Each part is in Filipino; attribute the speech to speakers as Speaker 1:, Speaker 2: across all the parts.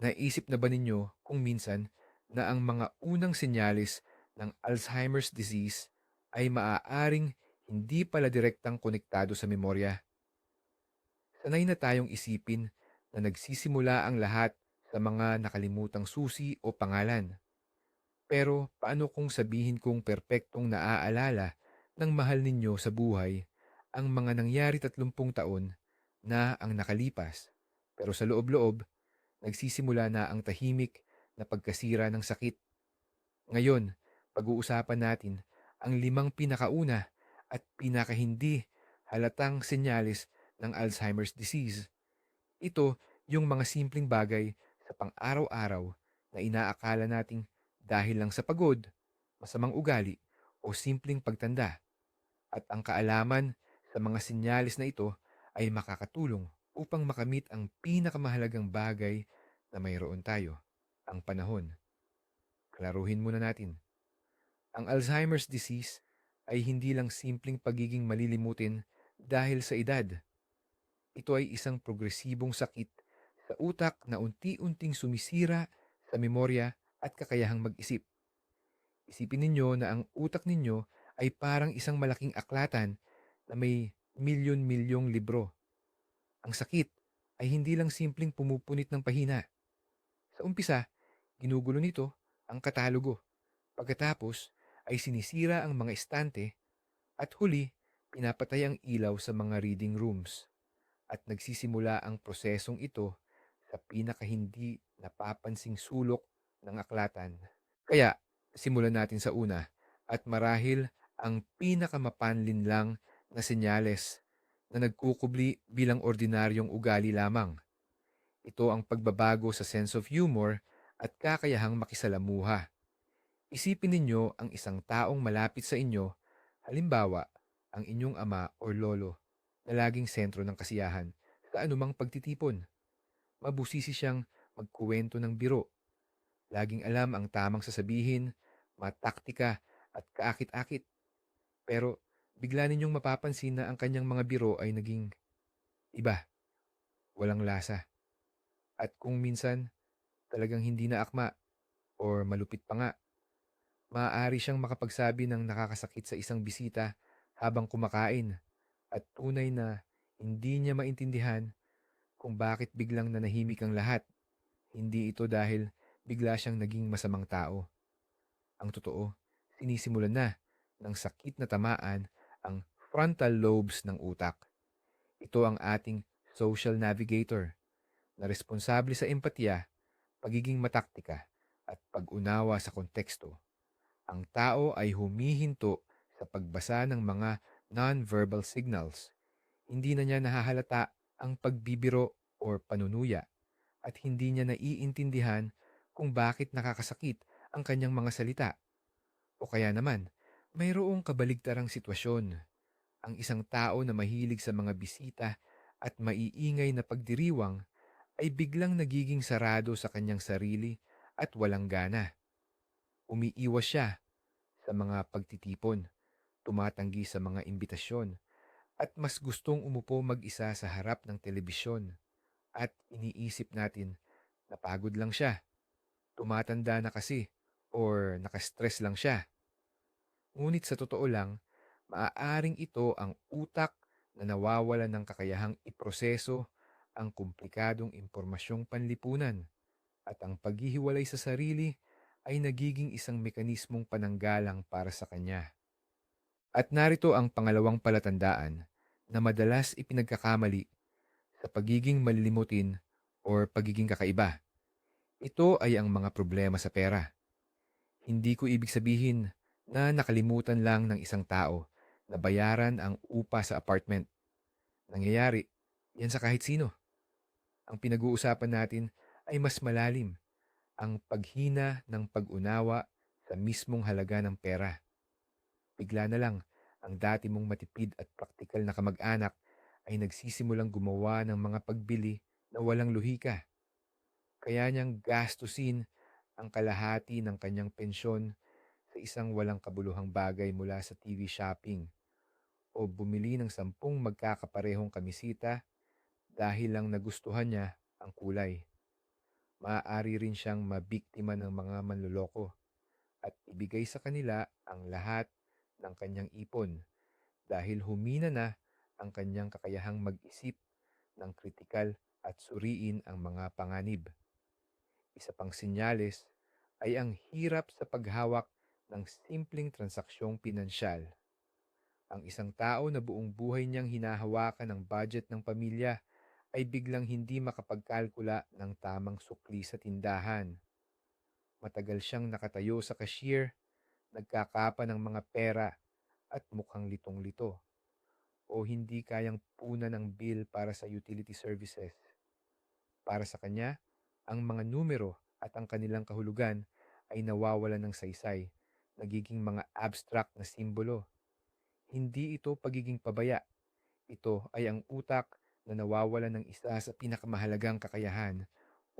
Speaker 1: Naisip na ba ninyo kung minsan na ang mga unang senyalis ng Alzheimer's disease ay maaaring hindi pala direktang konektado sa memorya? Sanay na tayong isipin na nagsisimula ang lahat sa mga nakalimutang susi o pangalan. Pero paano kung sabihin kong perpektong naaalala ng mahal ninyo sa buhay ang mga nangyari 30 taon na ang nakalipas, pero sa loob-loob, nagsisimula na ang tahimik na pagkasira ng sakit. Ngayon, pag-uusapan natin ang limang pinakauna at pinakahindi halatang senyalis ng Alzheimer's disease. Ito yung mga simpleng bagay sa pang-araw-araw na inaakala nating dahil lang sa pagod, masamang ugali o simpleng pagtanda. At ang kaalaman sa mga sinyalis na ito ay makakatulong upang makamit ang pinakamahalagang bagay na mayroon tayo, ang panahon. Klaruhin muna natin. Ang Alzheimer's disease ay hindi lang simpleng pagiging malilimutin dahil sa edad. Ito ay isang progresibong sakit sa utak na unti-unting sumisira sa memorya at kakayahang mag-isip. Isipin ninyo na ang utak ninyo ay parang isang malaking aklatan na may milyon-milyong libro. Ang sakit ay hindi lang simpleng pumupunit ng pahina. Sa umpisa, ginugulo nito ang katalogo. Pagkatapos ay sinisira ang mga estante at huli, pinapatay ang ilaw sa mga reading rooms. At nagsisimula ang prosesong ito sa pinakahindi napapansing sulok ng aklatan. Kaya, simulan natin sa una at marahil ang pinakamapanlin lang na senyales na nagkukubli bilang ordinaryong ugali lamang. Ito ang pagbabago sa sense of humor at kakayahang makisalamuha. Isipin ninyo ang isang taong malapit sa inyo, halimbawa, ang inyong ama o lolo na laging sentro ng kasiyahan sa anumang pagtitipon. Mabusisi siyang magkuwento ng biro. Laging alam ang tamang sasabihin, mataktika at kaakit-akit. Pero bigla ninyong mapapansin na ang kanyang mga biro ay naging iba, walang lasa. At kung minsan talagang hindi na akma or malupit pa nga, maaari siyang makapagsabi ng nakakasakit sa isang bisita habang kumakain at tunay na hindi niya maintindihan kung bakit biglang nanahimik ang lahat. Hindi ito dahil bigla siyang naging masamang tao. Ang totoo, sinisimulan na ng sakit na tamaan ang frontal lobes ng utak. Ito ang ating social navigator na responsable sa empatya, pagiging mataktika at pag-unawa sa konteksto. Ang tao ay humihinto sa pagbasa ng mga non-verbal signals. Hindi na niya nahahalata ang pagbibiro or panunuya at hindi niya naiintindihan kung bakit nakakasakit ang kanyang mga salita. O kaya naman, mayroong kabaligtarang sitwasyon. Ang isang tao na mahilig sa mga bisita at maiingay na pagdiriwang ay biglang nagiging sarado sa kanyang sarili at walang gana. Umiiwas siya sa mga pagtitipon tumatanggi sa mga imbitasyon, at mas gustong umupo mag-isa sa harap ng telebisyon. At iniisip natin, napagod lang siya. Tumatanda na kasi or nakastress lang siya. Ngunit sa totoo lang, maaaring ito ang utak na nawawalan ng kakayahang iproseso ang komplikadong impormasyong panlipunan at ang paghihiwalay sa sarili ay nagiging isang mekanismong pananggalang para sa kanya. At narito ang pangalawang palatandaan na madalas ipinagkakamali sa pagiging malilimutin or pagiging kakaiba. Ito ay ang mga problema sa pera. Hindi ko ibig sabihin na nakalimutan lang ng isang tao na bayaran ang upa sa apartment. Nangyayari, yan sa kahit sino. Ang pinag-uusapan natin ay mas malalim, ang paghina ng pag-unawa sa mismong halaga ng pera. Bigla na lang, ang dati mong matipid at praktikal na kamag-anak ay nagsisimulang gumawa ng mga pagbili na walang luhika. Kaya niyang gastusin ang kalahati ng kanyang pensyon sa isang walang kabuluhang bagay mula sa TV shopping o bumili ng sampung magkakaparehong kamisita dahil lang nagustuhan niya ang kulay. maaari rin siyang mabiktima ng mga manloloko at ibigay sa kanila ang lahat ng kanyang ipon dahil humina na ang kanyang kakayahang mag-isip ng kritikal at suriin ang mga panganib. Isa pang sinyales ay ang hirap sa paghawak ng simpleng transaksyong pinansyal. Ang isang tao na buong buhay niyang hinahawakan ang budget ng pamilya ay biglang hindi makapagkalkula ng tamang sukli sa tindahan. Matagal siyang nakatayo sa cashier, nagkakapa ng mga pera at mukhang litong-lito o hindi kayang punan ng bill para sa utility services. Para sa kanya, ang mga numero at ang kanilang kahulugan ay nawawalan ng saysay, nagiging mga abstract na simbolo. Hindi ito pagiging pabaya. Ito ay ang utak na nawawalan ng isa sa pinakamahalagang kakayahan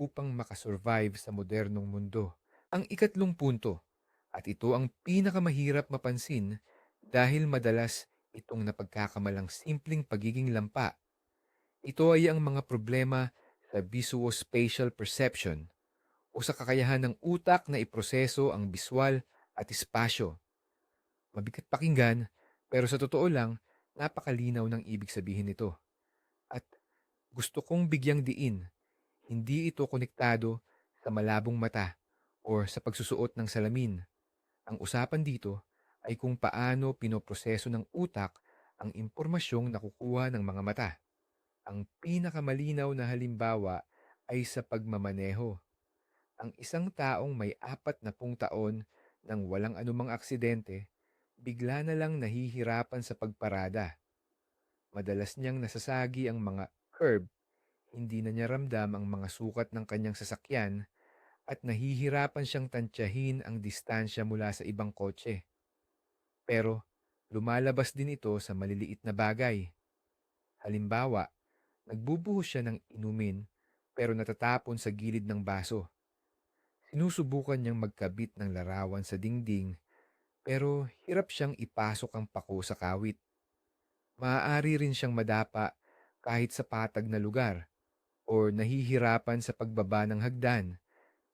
Speaker 1: upang makasurvive sa modernong mundo. Ang ikatlong punto, at ito ang pinakamahirap mapansin dahil madalas itong napagkakamalang simpleng pagiging lampa. Ito ay ang mga problema sa visuospatial perception o sa kakayahan ng utak na iproseso ang biswal at espasyo. Mabigat pakinggan, pero sa totoo lang, napakalinaw ng ibig sabihin nito. At gusto kong bigyang diin, hindi ito konektado sa malabong mata or sa pagsusuot ng salamin. Ang usapan dito ay kung paano pinoproseso ng utak ang impormasyong nakukuha ng mga mata. Ang pinakamalinaw na halimbawa ay sa pagmamaneho. Ang isang taong may apat na pung taon nang walang anumang aksidente, bigla na lang nahihirapan sa pagparada. Madalas niyang nasasagi ang mga curb, hindi na niya ramdam ang mga sukat ng kanyang sasakyan at nahihirapan siyang tantyahin ang distansya mula sa ibang kotse. Pero lumalabas din ito sa maliliit na bagay. Halimbawa, nagbubuhos siya ng inumin pero natatapon sa gilid ng baso. Sinusubukan niyang magkabit ng larawan sa dingding pero hirap siyang ipasok ang pako sa kawit. Maaari rin siyang madapa kahit sa patag na lugar o nahihirapan sa pagbaba ng hagdan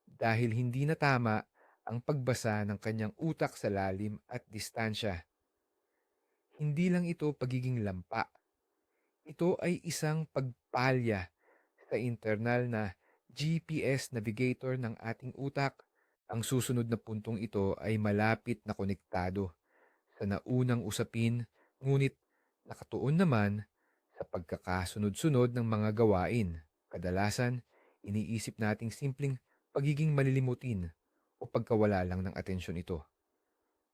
Speaker 1: dahil hindi na tama ang pagbasa ng kanyang utak sa lalim at distansya. Hindi lang ito pagiging lampa. Ito ay isang pagpalya sa internal na GPS navigator ng ating utak. Ang susunod na puntong ito ay malapit na konektado sa naunang usapin ngunit nakatuon naman sa pagkakasunod-sunod ng mga gawain. Kadalasan, iniisip nating simpleng pagiging malilimutin o pagkawala lang ng atensyon ito.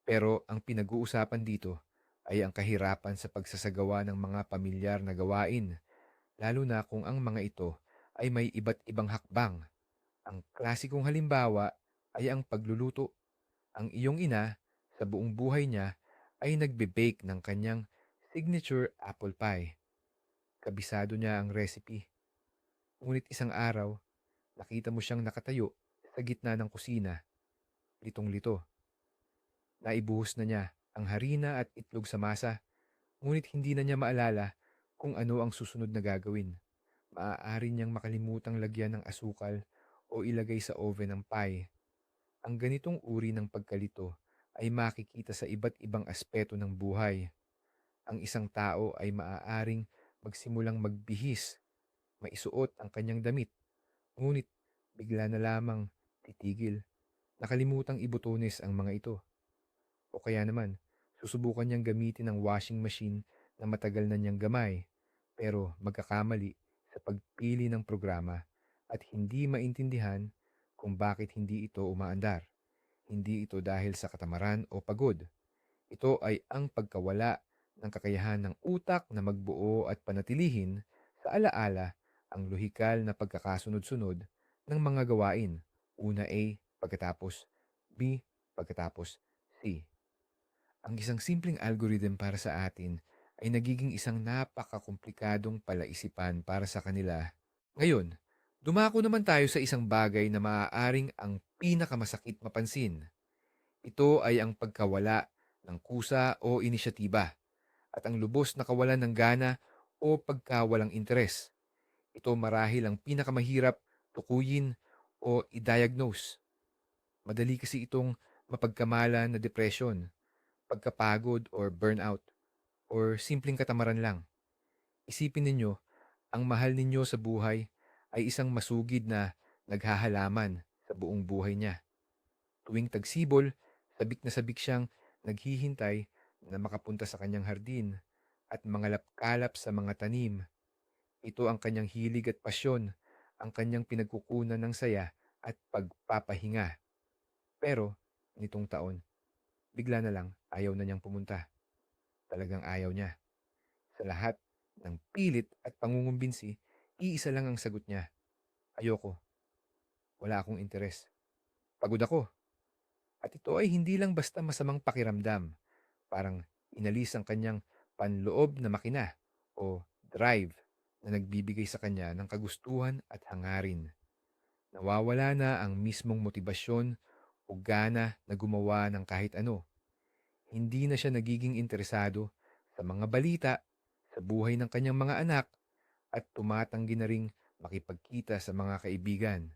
Speaker 1: Pero ang pinag-uusapan dito ay ang kahirapan sa pagsasagawa ng mga pamilyar na gawain, lalo na kung ang mga ito ay may iba't ibang hakbang. Ang klasikong halimbawa ay ang pagluluto. Ang iyong ina, sa buong buhay niya, ay nagbe-bake ng kanyang signature apple pie. Kabisado niya ang recipe. Ngunit isang araw, nakita mo siyang nakatayo sa gitna ng kusina, litong-lito. Naibuhos na niya ang harina at itlog sa masa, ngunit hindi na niya maalala kung ano ang susunod na gagawin. Maaari niyang makalimutang lagyan ng asukal o ilagay sa oven ng pie. Ang ganitong uri ng pagkalito ay makikita sa iba't ibang aspeto ng buhay. Ang isang tao ay maaaring magsimulang magbihis, maisuot ang kanyang damit, ngunit bigla na lamang titigil, nakalimutang ibutones ang mga ito. O kaya naman, susubukan niyang gamitin ang washing machine na matagal na niyang gamay, pero magkakamali pagpili ng programa at hindi maintindihan kung bakit hindi ito umaandar. Hindi ito dahil sa katamaran o pagod. Ito ay ang pagkawala ng kakayahan ng utak na magbuo at panatilihin sa alaala ang lohikal na pagkakasunod-sunod ng mga gawain. Una A, pagkatapos B, pagkatapos C. Ang isang simpleng algorithm para sa atin ay nagiging isang napakakomplikadong palaisipan para sa kanila. Ngayon, dumako naman tayo sa isang bagay na maaaring ang pinakamasakit mapansin. Ito ay ang pagkawala ng kusa o inisyatiba at ang lubos na kawalan ng gana o pagkawalang interes. Ito marahil ang pinakamahirap tukuyin o i-diagnose. Madali kasi itong mapagkamalan na depression, pagkapagod or burnout, or simpleng katamaran lang. Isipin ninyo, ang mahal ninyo sa buhay ay isang masugid na naghahalaman sa buong buhay niya. Tuwing tagsibol, sabik na sabik siyang naghihintay na makapunta sa kanyang hardin at mangalap-kalap sa mga tanim. Ito ang kanyang hilig at pasyon, ang kanyang pinagkukunan ng saya at pagpapahinga. Pero, nitong taon, bigla na lang ayaw na niyang pumunta. Talagang ayaw niya. Sa lahat ng pilit at pangungumbinsi, iisa lang ang sagot niya. Ayoko. Wala akong interes. Pagod ako. At ito ay hindi lang basta masamang pakiramdam. Parang inalis ang kanyang panloob na makina o drive na nagbibigay sa kanya ng kagustuhan at hangarin. Nawawala na ang mismong motibasyon o gana na gumawa ng kahit ano. Hindi na siya nagiging interesado sa mga balita, sa buhay ng kanyang mga anak, at tumatanggi na ring makipagkita sa mga kaibigan.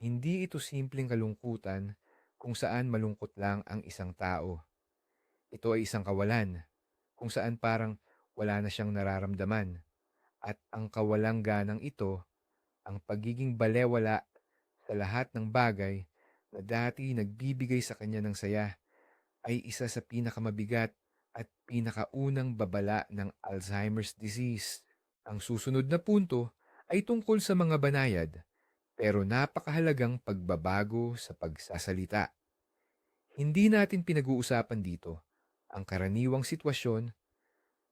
Speaker 1: Hindi ito simpleng kalungkutan kung saan malungkot lang ang isang tao. Ito ay isang kawalan kung saan parang wala na siyang nararamdaman. At ang kawalang ganang ito, ang pagiging balewala sa lahat ng bagay na dati nagbibigay sa kanya ng saya, ay isa sa pinakamabigat at pinakaunang babala ng Alzheimer's disease. Ang susunod na punto ay tungkol sa mga banayad, pero napakahalagang pagbabago sa pagsasalita. Hindi natin pinag-uusapan dito ang karaniwang sitwasyon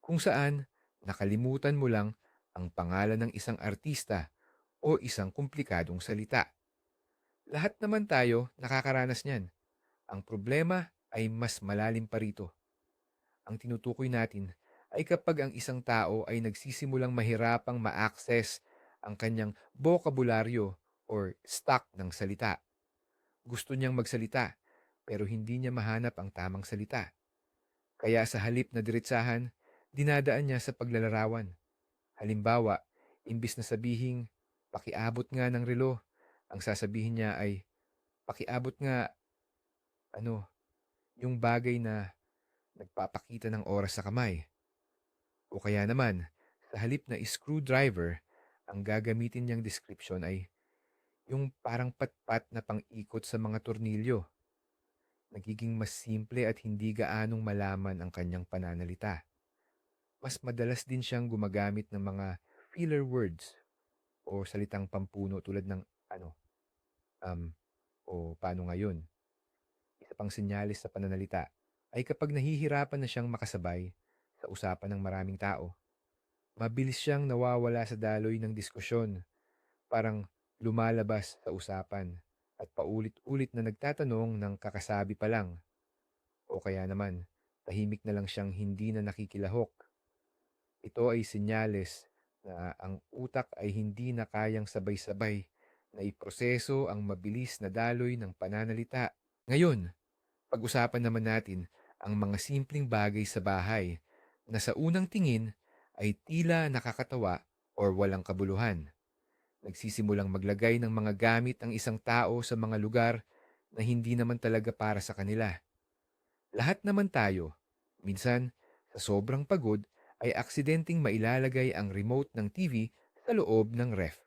Speaker 1: kung saan nakalimutan mo lang ang pangalan ng isang artista o isang komplikadong salita. Lahat naman tayo nakakaranas niyan. Ang problema ay mas malalim pa rito. Ang tinutukoy natin ay kapag ang isang tao ay nagsisimulang mahirapang ma-access ang kanyang bokabularyo or stock ng salita. Gusto niyang magsalita pero hindi niya mahanap ang tamang salita. Kaya sa halip na diretsahan, dinadaan niya sa paglalarawan. Halimbawa, imbis na sabihing, pakiabot nga ng relo, ang sasabihin niya ay, pakiabot nga, ano, yung bagay na nagpapakita ng oras sa kamay. O kaya naman, sa halip na screwdriver, ang gagamitin niyang description ay yung parang patpat na pang-ikot sa mga tornilyo. Nagiging mas simple at hindi gaanong malaman ang kanyang pananalita. Mas madalas din siyang gumagamit ng mga filler words o salitang pampuno tulad ng ano, um, o paano ngayon. Isa pang sinyalis sa pananalita ay kapag nahihirapan na siyang makasabay sa usapan ng maraming tao. Mabilis siyang nawawala sa daloy ng diskusyon, parang lumalabas sa usapan at paulit-ulit na nagtatanong ng kakasabi pa lang. O kaya naman, tahimik na lang siyang hindi na nakikilahok. Ito ay senyales na ang utak ay hindi na kayang sabay-sabay na iproseso ang mabilis na daloy ng pananalita. Ngayon, pag-usapan naman natin ang mga simpleng bagay sa bahay na sa unang tingin ay tila nakakatawa or walang kabuluhan. Nagsisimulang maglagay ng mga gamit ang isang tao sa mga lugar na hindi naman talaga para sa kanila. Lahat naman tayo, minsan sa sobrang pagod ay aksidenteng mailalagay ang remote ng TV sa loob ng ref.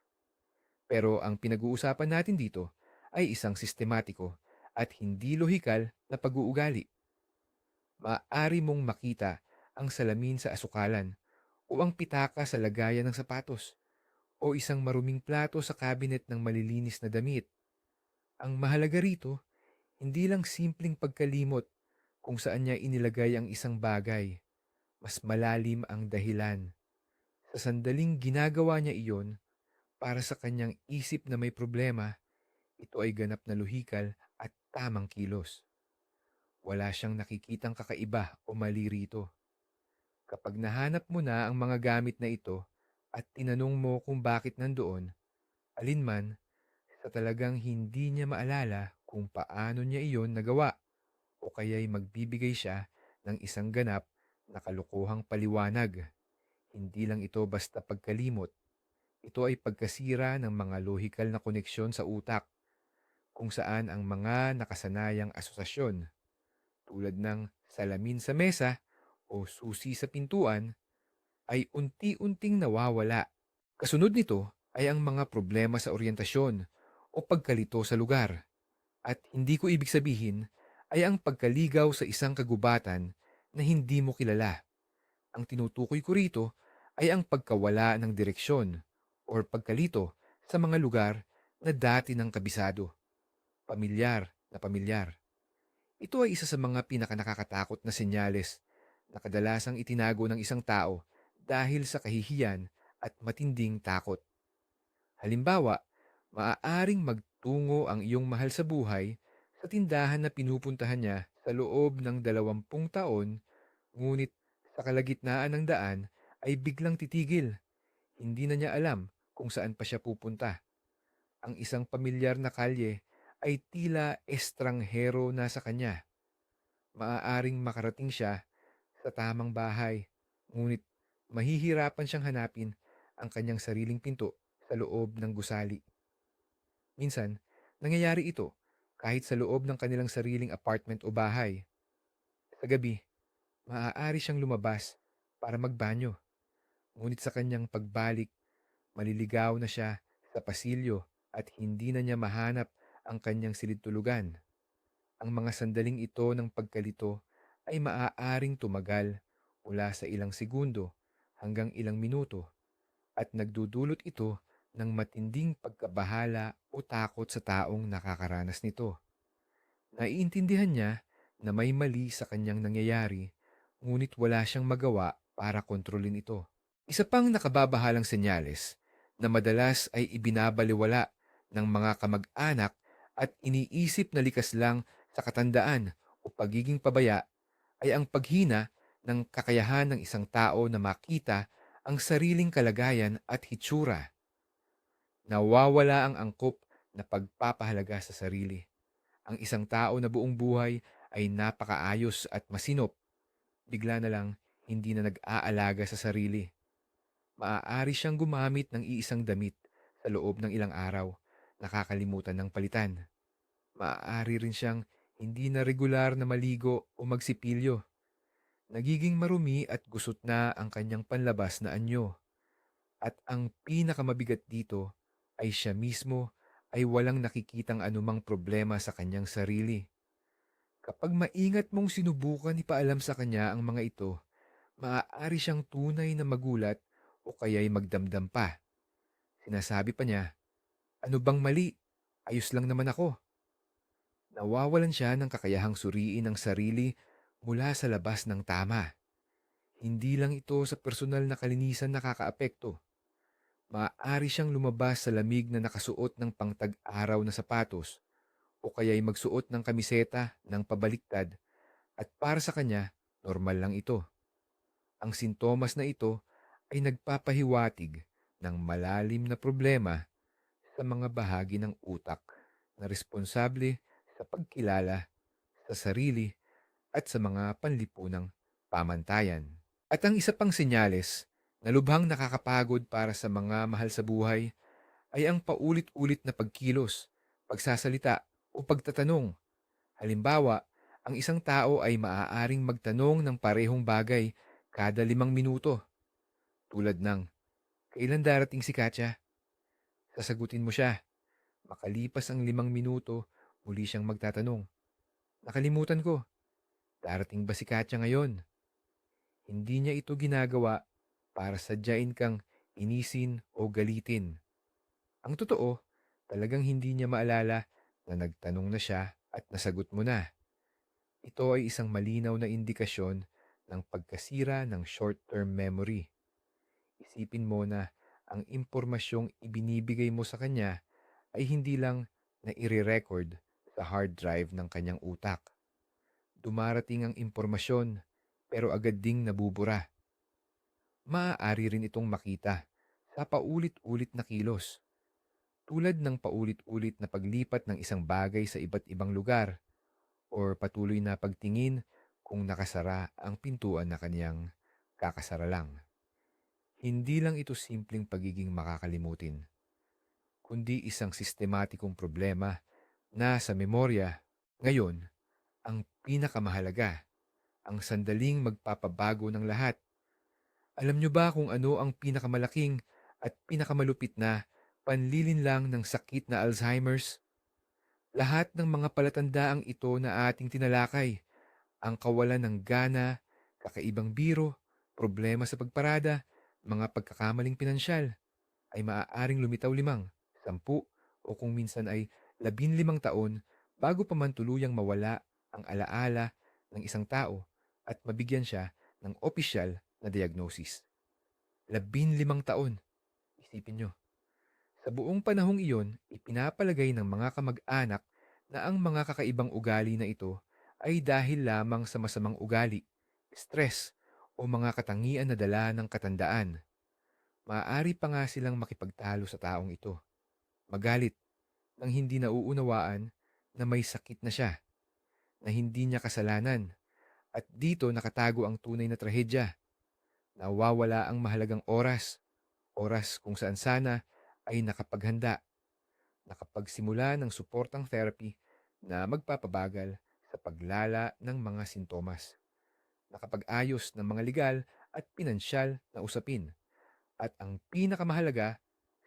Speaker 1: Pero ang pinag-uusapan natin dito ay isang sistematiko at hindi lohikal na pag-uugali. Maaari mong makita ang salamin sa asukalan o ang pitaka sa lagayan ng sapatos o isang maruming plato sa cabinet ng malilinis na damit. Ang mahalaga rito, hindi lang simpleng pagkalimot kung saan niya inilagay ang isang bagay. Mas malalim ang dahilan. Sa sandaling ginagawa niya iyon, para sa kanyang isip na may problema, ito ay ganap na luhikal at tamang kilos. Wala siyang nakikitang kakaiba o mali rito. Kapag nahanap mo na ang mga gamit na ito, at tinanong mo kung bakit nandoon, alinman, sa talagang hindi niya maalala kung paano niya iyon nagawa o kaya'y magbibigay siya ng isang ganap na kalukuhang paliwanag. Hindi lang ito basta pagkalimot. Ito ay pagkasira ng mga lohikal na koneksyon sa utak kung saan ang mga nakasanayang asosasyon tulad ng salamin sa mesa o susi sa pintuan ay unti-unting nawawala. Kasunod nito ay ang mga problema sa oryentasyon o pagkalito sa lugar. At hindi ko ibig sabihin ay ang pagkaligaw sa isang kagubatan na hindi mo kilala. Ang tinutukoy ko rito ay ang pagkawala ng direksyon or pagkalito sa mga lugar na dati ng kabisado. Pamilyar na pamilyar. Ito ay isa sa mga pinakanakakatakot na senyales na kadalasang itinago ng isang tao dahil sa kahihiyan at matinding takot. Halimbawa, maaaring magtungo ang iyong mahal sa buhay sa tindahan na pinupuntahan niya sa loob ng dalawampung taon, ngunit sa kalagitnaan ng daan ay biglang titigil. Hindi na niya alam kung saan pa siya pupunta. Ang isang pamilyar na kalye ay tila estranghero na sa kanya. Maaaring makarating siya sa tamang bahay, ngunit mahihirapan siyang hanapin ang kanyang sariling pinto sa loob ng gusali. Minsan, nangyayari ito kahit sa loob ng kanilang sariling apartment o bahay. Sa gabi, maaari siyang lumabas para magbanyo. Ngunit sa kanyang pagbalik, maliligaw na siya sa pasilyo at hindi na niya mahanap ang kanyang silid-tulugan. Ang mga sandaling ito ng pagkalito ay maaaring tumagal mula sa ilang segundo hanggang ilang minuto at nagdudulot ito ng matinding pagkabahala o takot sa taong nakakaranas nito. Naiintindihan niya na may mali sa kanyang nangyayari, ngunit wala siyang magawa para kontrolin ito. Isa pang nakababahalang senyales na madalas ay ibinabaliwala ng mga kamag-anak at iniisip na likas lang sa katandaan o pagiging pabaya ay ang paghina ng kakayahan ng isang tao na makita ang sariling kalagayan at hitsura. Nawawala ang angkop na pagpapahalaga sa sarili. Ang isang tao na buong buhay ay napakaayos at masinop, bigla na lang hindi na nag-aalaga sa sarili. Maaari siyang gumamit ng iisang damit sa loob ng ilang araw, nakakalimutan ng palitan. Maaari rin siyang hindi na regular na maligo o magsipilyo. Nagiging marumi at gusot na ang kanyang panlabas na anyo. At ang pinakamabigat dito ay siya mismo ay walang nakikitang anumang problema sa kanyang sarili. Kapag maingat mong sinubukan ipaalam sa kanya ang mga ito, maaari siyang tunay na magulat o kaya'y magdamdam pa. Sinasabi pa niya, ano bang mali? Ayos lang naman ako. Nawawalan siya ng kakayahang suriin ang sarili mula sa labas ng tama. Hindi lang ito sa personal na kalinisan nakakaapekto. Maaari siyang lumabas sa lamig na nakasuot ng pangtag-araw na sapatos o kaya'y magsuot ng kamiseta ng pabaliktad at para sa kanya, normal lang ito. Ang sintomas na ito ay nagpapahiwatig ng malalim na problema sa mga bahagi ng utak na responsable sa pagkilala sa sarili at sa mga panlipunang pamantayan. At ang isa pang senyales na lubhang nakakapagod para sa mga mahal sa buhay ay ang paulit-ulit na pagkilos, pagsasalita o pagtatanong. Halimbawa, ang isang tao ay maaaring magtanong ng parehong bagay kada limang minuto. Tulad ng, kailan darating si Katya? Sasagutin mo siya. Makalipas ang limang minuto, muli siyang magtatanong. Nakalimutan ko. Darating ba si Katya ngayon? Hindi niya ito ginagawa para sadyain kang inisin o galitin. Ang totoo, talagang hindi niya maalala na nagtanong na siya at nasagot mo na. Ito ay isang malinaw na indikasyon ng pagkasira ng short-term memory. Isipin mo na ang impormasyong ibinibigay mo sa kanya ay hindi lang na i-record sa hard drive ng kanyang utak. Dumarating ang impormasyon pero agad ding nabubura. Maaari rin itong makita sa paulit-ulit na kilos. Tulad ng paulit-ulit na paglipat ng isang bagay sa iba't ibang lugar or patuloy na pagtingin kung nakasara ang pintuan na kanyang kakasara lang. Hindi lang ito simpleng pagiging makakalimutin, kundi isang sistematikong problema na sa memorya, ngayon, ang pinakamahalaga, ang sandaling magpapabago ng lahat. Alam nyo ba kung ano ang pinakamalaking at pinakamalupit na panlilinlang ng sakit na Alzheimer's? Lahat ng mga palatandaang ito na ating tinalakay, ang kawalan ng gana, kakaibang biro, problema sa pagparada, mga pagkakamaling pinansyal, ay maaaring lumitaw limang, sampu, o kung minsan ay labinlimang taon bago pa man tuluyang mawala ang alaala ng isang tao at mabigyan siya ng opisyal na diagnosis. Labinlimang taon. Isipin nyo. Sa buong panahong iyon, ipinapalagay ng mga kamag-anak na ang mga kakaibang ugali na ito ay dahil lamang sa masamang ugali, stress, o mga katangian na dala ng katandaan. Maaari pa nga silang makipagtalo sa taong ito. Magalit nang hindi nauunawaan na may sakit na siya, na hindi niya kasalanan, at dito nakatago ang tunay na trahedya. Nawawala ang mahalagang oras, oras kung saan sana ay nakapaghanda, nakapagsimula ng suportang therapy na magpapabagal sa paglala ng mga sintomas, nakapag-ayos ng mga legal at pinansyal na usapin, at ang pinakamahalaga,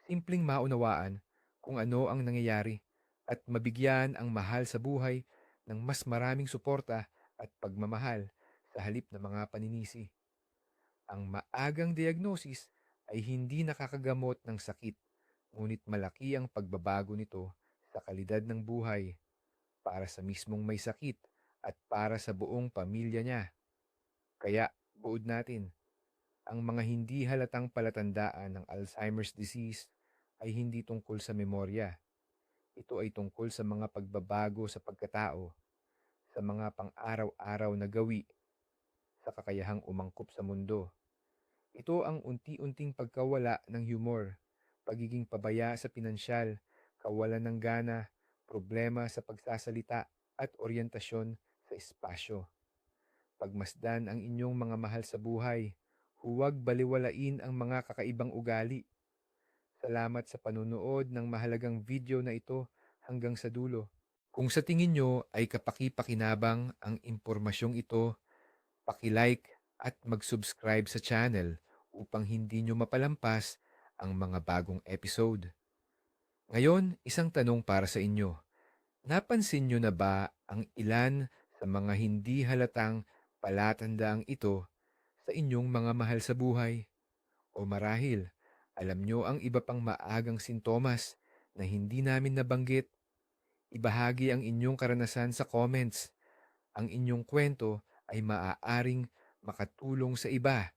Speaker 1: simpleng maunawaan kung ano ang nangyayari at mabigyan ang mahal sa buhay ng mas maraming suporta at pagmamahal sa halip na mga paninisi. Ang maagang diagnosis ay hindi nakakagamot ng sakit, ngunit malaki ang pagbabago nito sa kalidad ng buhay para sa mismong may sakit at para sa buong pamilya niya. Kaya, buod natin, ang mga hindi halatang palatandaan ng Alzheimer's disease ay hindi tungkol sa memorya. Ito ay tungkol sa mga pagbabago sa pagkatao, sa mga pang-araw-araw na gawi, sa kakayahang umangkop sa mundo. Ito ang unti-unting pagkawala ng humor, pagiging pabaya sa pinansyal, kawalan ng gana, problema sa pagsasalita at oryentasyon sa espasyo. Pagmasdan ang inyong mga mahal sa buhay, huwag baliwalain ang mga kakaibang ugali. Salamat sa panunood ng mahalagang video na ito hanggang sa dulo. Kung sa tingin nyo ay kapaki-pakinabang ang impormasyong ito, paki-like at mag-subscribe sa channel upang hindi nyo mapalampas ang mga bagong episode. Ngayon, isang tanong para sa inyo. Napansin nyo na ba ang ilan sa mga hindi halatang palatandaang ito sa inyong mga mahal sa buhay? O marahil, alam nyo ang iba pang maagang sintomas na hindi namin nabanggit? Ibahagi ang inyong karanasan sa comments. Ang inyong kwento ay maaaring makatulong sa iba